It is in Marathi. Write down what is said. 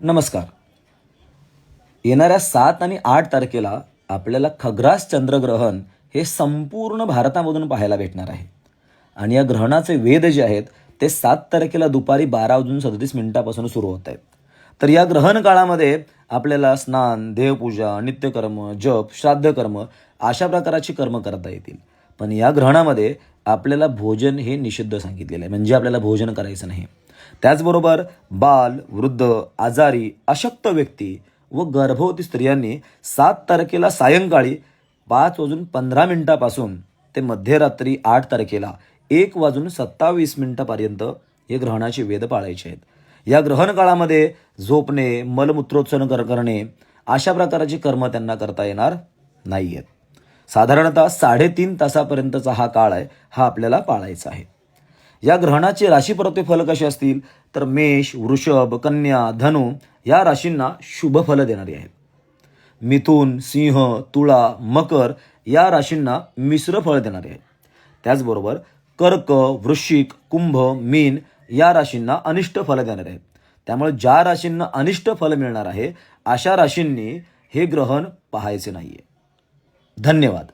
नमस्कार. येणाऱ्या सात आणि आठ तारखेला आपल्याला खग्रास चंद्रग्रहण हे संपूर्ण भारतामधून पाहायला भेटणार आहे. आणि या ग्रहणाचे वेद जे आहेत ते सात तारखेला दुपारी बारा वाजून सदतीस मिनिटापासून सुरू होत आहेत. तर या ग्रहण काळामध्ये आपल्याला स्नान देवपूजा नित्यकर्म जप श्राद्धकर्म अशा प्रकारची कर्म करता येतील. पण या ग्रहणामध्ये आपल्याला भोजन हे निषिद्ध सांगितलेलं आहे. म्हणजे आपल्याला भोजन करायचं नाही. त्याचबरोबर बाल वृद्ध आजारी अशक्त व्यक्ती व गर्भवती स्त्रियांनी सात तारखेला सायंकाळी पाच वाजून पंधरा मिनिटापासून ते मध्यरात्री आठ तारखेला एक वाजून सत्तावीस मिनिटापर्यंत हे ग्रहणाचे वेद पाळायचे आहेत. या ग्रहण काळामध्ये झोपणे मलमूत्रोत्सन कर करणे अशा प्रकारची कर्म त्यांना करता येणार नाही आहेत साधारणतः साडेतीन तासापर्यंतचा हा काळ आहे हा आपल्याला पाळायचा आहे. या ग्रहणाचे राशी फल कसे असतील? तर मेष वृषभ कन्या धनु या राशींना शुभ फल देणारी आहेत. मिथुन सिंह तुळा मकर या राशींना मिश्र फळ देणारे आहेत. त्याचबरोबर कर्क वृश्चिक कुंभ मीन या राशींना अनिष्ट फल देणारे आहेत. त्यामुळे ज्या राशींना अनिष्ट फल मिळणार आहे अशा राशींनी हे ग्रहण पाहायचे नाही आहे धन्यवाद.